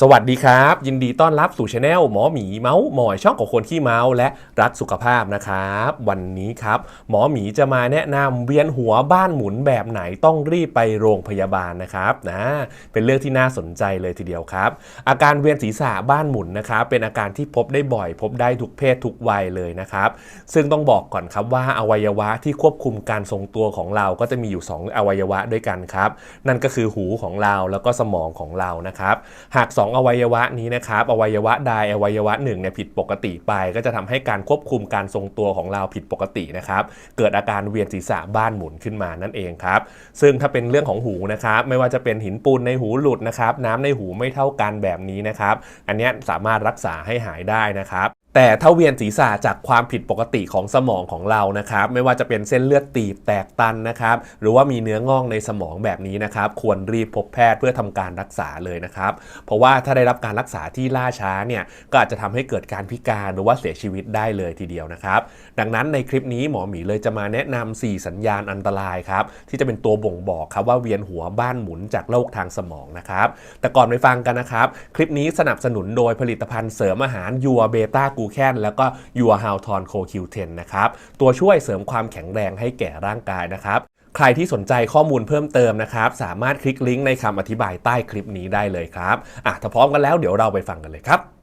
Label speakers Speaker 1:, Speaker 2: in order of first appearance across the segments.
Speaker 1: สวัสดีครับ ยินดีต้อนรับสู่ช anel หมอหมีเมาส์หมอยช่องของคนขี้เมาส์และรักสุขภาพนะครับ วันนี้ครับ หมอหมีจะมาแนะนำเวียนหัวบ้านหมุนแบบไหนต้องรีบไปโรงพยาบาลนะครับนะเป็นเรื่องที่น่าสนใจเลยทีเดียวครับ อาการเวียนศีรษะบ้านหมุนนะครับเป็นอาการที่พบได้บ่อย พบได้ทุกเพศทุกวัยเลยนะครับ ซึ่งต้องบอกก่อนครับว่าอวัยวะที่ควบคุมการทรงตัวของเราก็จะมีอยู่ 2 อวัยวะด้วยกันครับนั่นก็คือหูของเราแล้วก็สมองของเรานะครับ หาก2อวัยวะนี้นะครับอวัยวะใดอวัยวะหนึ่งเนี่ยผิดปกติไป ก็จะทำให้การควบคุมการทรงตัวของเราผิดปกตินะครับเกิดอาการเวียนศีรษะบ้านหมุนขึ้นมานั่นเองครับซึ่งถ้าเป็นเรื่องของหูนะครับไม่ว่าจะเป็นหินปูนในหูหลุดนะครับน้ำในหูไม่เท่ากันแบบนี้นะครับอันนี้สามารถรักษาให้หายได้นะครับ แต่ถ้าเวียนศีรษะจากความผิดปกติของสมองของเรานะครับ ไม่ว่าจะเป็นเส้นเลือดตีบแตกตันนะครับ หรือว่ามีเนื้องอกในสมองแบบนี้นะครับ ควรรีบพบแพทย์เพื่อทำการรักษาเลยนะครับ เพราะว่าถ้าได้รับการรักษาที่ล่าช้าเนี่ยก็อาจจะทำให้เกิดการพิการหรือว่าเสียชีวิตได้เลยทีเดียวนะครับ ดังนั้นในคลิปนี้หมอหมีเลยจะมาแนะนำ4สัญญาณอันตรายครับที่จะเป็นตัวบ่งบอกครับว่าเวียนหัวบ้านหมุนจากโรคทางสมองนะครับแต่ก่อนไปฟังกันนะครับ คลิปนี้สนับสนุนโดยผลิตภัณฑ์เสริมอาหารยัวเบต้ากูแคนแล้วก็ยัวฮาวทอนโคคิวเทนนะครับตัวช่วยเสริมความแข็งแรงให้แก่ร่างกายนะครับใครที่สนใจข้อมูลเพิ่มเติมนะครับ สามารถคลิกลิงก์ในคำอธิบายใต้คลิปนี้ได้เลยครับอะถ้าพร้อมกันแล้วเดี๋ยวเราไปฟังกันเลยครับ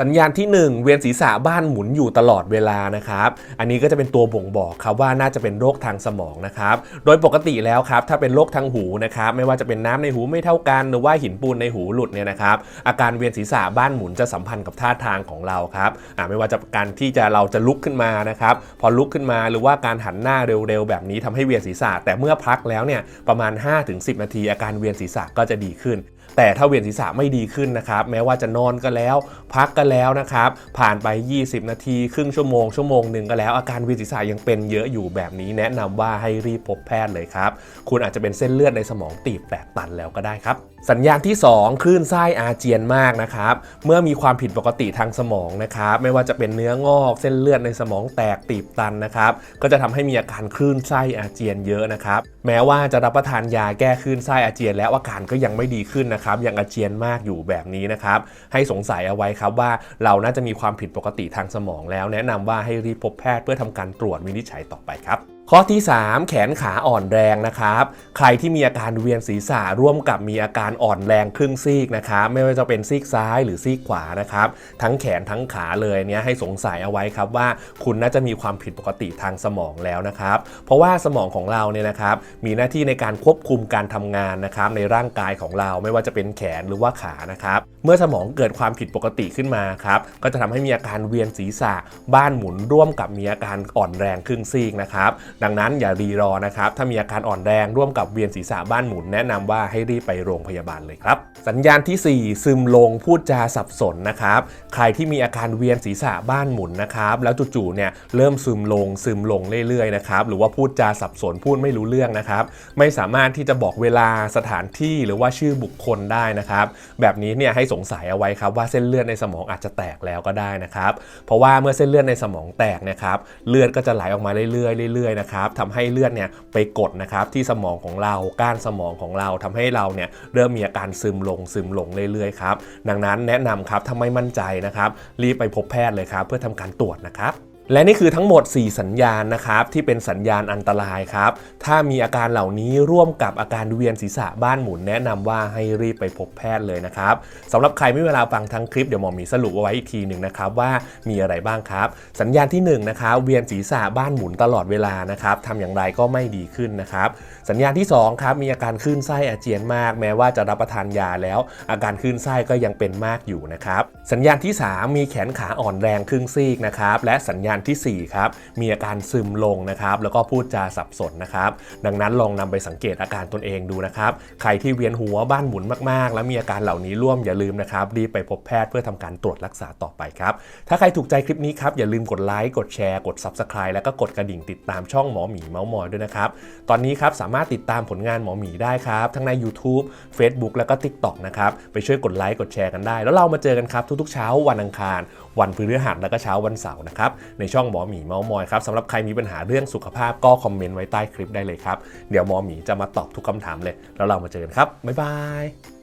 Speaker 1: สัญญาณที่ 1 เวียนศีรษะบ้านหมุนอยู่ตลอดเวลานะครับ อันนี้ก็จะเป็นตัวบ่งบอกครับว่าน่าจะเป็นโรคทางสมองนะครับ โดยปกติแล้วครับถ้าเป็นโรคทางหูนะครับไม่ว่าจะเป็นน้ำในหูไม่เท่ากันหรือว่าหินปูนในหูหลุดเนี่ยนะครับอาการเวียนศีรษะบ้านหมุนจะสัมพันธ์กับท่าทางของเราครับอ่าไม่ว่าจะการที่จะเราจะลุกขึ้นมานะครับพอลุกขึ้นมาหรือว่าการหันหน้าเร็วๆ แบบนี้ทำให้เวียนศีรษะ แต่เมื่อพักแล้วเนี่ยประมาณ 5-10 นาทีอาการเวียนศีรษะก็จะดีขึ้น แต่ถ้าเวียนศีรษะไม่ดีขึ้นนะครับแม้ว่าจะนอนก็แล้ว พักก็แล้วนะครับผ่านไป 20 นาที ครึ่งชั่วโมงชั่วโมงหนึ่งก็แล้ว อาการเวียนศีรษะยังเป็นเยอะอยู่แบบนี้ แนะนำว่าให้รีบพบแพทย์เลยครับ คุณอาจจะเป็นเส้นเลือดในสมองตีบแตกตันแล้วก็ได้ครับ สัญญาณที่ 2 คลื่นไส้อาเจียนมากนะครับเมื่อมีความผิดปกติทางสมองนะครับไม่ว่าจะเป็นเนื้องอกเส้นเลือดในสมองแตกตีบตันนะครับก็จะทำให้มีอาการคลื่นไส้อาเจียนเยอะนะครับแม้ว่าจะรับประทานยาแก้คลื่นไส้อาเจียนแล้วอาการก็ยังไม่ดีขึ้นนะครับยังอาเจียนมากอยู่แบบนี้นะครับให้สงสัยเอาไว้ครับว่าเราน่าจะมีความผิดปกติทางสมองแล้ว แนะนำว่าให้รีบพบแพทย์เพื่อทำการตรวจวินิจฉัยต่อไปครับ ข้อที่ 3 แขนขาอ่อนแรงนะครับ ใครที่มีอาการเวียนศีรษะร่วมกับมีอาการอ่อนแรงครึ่งซีกนะครับ ไม่ว่าจะเป็นซีกซ้ายหรือซีกขวานะครับ ทั้งแขนทั้งขาเลยเนี้ยให้สงสัยเอาไว้ครับว่าคุณน่าจะมีความผิดปกติทางสมองแล้วนะครับ เพราะว่าสมองของเราเนี่ยนะครับ มีหน้าที่ในการควบคุมการทำงานนะครับในร่างกายของเราไม่ว่าจะเป็นแขนหรือว่าขานะครับ เมื่อสมองเกิดความผิดปกติขึ้นมาครับก็จะทำให้มีอาการเวียนศีรษะ บ้านหมุนร่วมกับมีอาการอ่อนแรงครึ่งซีกนะครับดังนั้นอย่ารีรอนะครับ ถ้ามีอาการอ่อนแรงร่วมกับเวียนศีรษะบ้านหมุน แนะนำว่าให้รีบไปโรงพยาบาลเลยครับ สัญญาณทีสี่ 4 ซึมลงพูดจาสับสนนะครับ ใครที่มีอาการเวียนศีรษะบ้านหมุนนะครับ แล้วจู่ๆเนี่ยเริ่มซึมลงซึมลงเรื่อยๆนะครับหรือว่าพูดจาสับสนพูดไม่รู้เรื่องนะครับ ไม่สามารถที่จะบอกเวลาสถานที่หรือว่าชื่อบุคคลได้นะครับ แบบนี้เนี่ยให้สงสัยเอาไว้ครับว่าเส้นเลือดในสมองอาจจะแตกแล้วก็ได้นะครับ เพราะว่าเมื่อเส้นเลือดในสมองแตกนะครับเลือดก็จะไหลออกมาเรื่อยๆเรื่อยๆนะครับทำให้เลือดเนี่ยไปกดนะครับที่สมองของเราก้านสมองของเราทำให้เราเนี่ยเริ่มมีอาการซึมลงซึมลงเรื่อยๆครับดังนั้นแนะนำครับถ้าไม่มั่นใจนะครับรีบไปพบแพทย์เลยครับ เพื่อทำการตรวจนะครับ และนี่คือทั้งหมด 4 สัญญาณนะครับที่เป็นสัญญาณอันตรายครับ ถ้ามีอาการเหล่านี้ร่วมกับอาการเวียนศีรษะบ้านหมุนแนะนำว่าให้รีบไปพบแพทย์เลยนะครับสำหรับใครไม่เวลาฟังทั้งคลิปเดี๋ยวหมอมีสรุปเอาไว้อีกทีหนึ่งนะครับว่ามีอะไรบ้างครับ สัญญาณที่1นะครับเวียนศีรษะบ้านหมุนตลอดเวลานะครับทำอย่างไรก็ไม่ดีขึ้นนะครับ สัญญาณที่2ครับมีอาการคลื่นไส้อาเจียนมาก แม้ว่าจะรับประทานยาแล้ว อาการคลื่นไส้ก็ยังเป็นมากอยู่นะครับสัญญาณที่ 3 มีแขนขาอ่อนแรงครึ่งซีกนะครับและสัญญาณทีสี่4ครับมีอาการซึมลงนะครับแล้วก็พูดจาสับสนนะครับดังนั้นลองนำไปสังเกตอาการตนเองดูนะครับใครที่เวียนหัวบ้านหมุนมากๆ แล้วมีอาการเหล่านี้ร่วมอย่าลืมนะครับรีบไปพบแพทย์เพื่อทำการตรวจรักษาต่อไปครับถ้าใครถูกใจคลิปนี้ครับอย่าลืมกดไลค์กดแชร์กด Subscribe แล้วก็กดกระดิ่งติดตามช่องหมอหมีเมาส์มอยด้วยนะครับตอนนี้ครับสามารถติดตามผลงานหมอหมีได้ครับทั้งใน YouTube Facebook แล้วก็ TikTok นะครับไปช่วยกดไลค์กดแชร์กันได้ แล้วเรามาเจอกันครับทุกๆเช้าวันอังคาร วันพฤหัสแล้วก็เช้าวันเสาร์นะครับในช่องหมอหมีเมาส์มอยครับสำหรับใครมีปัญหาเรื่องสุขภาพก็คอมเมนต์ไว้ใต้คลิปได้เลยครับ เดี๋ยวหมอหมีจะมาตอบทุกคำถามเลย แล้วเรามาเจอกันครับ บ๊ายบาย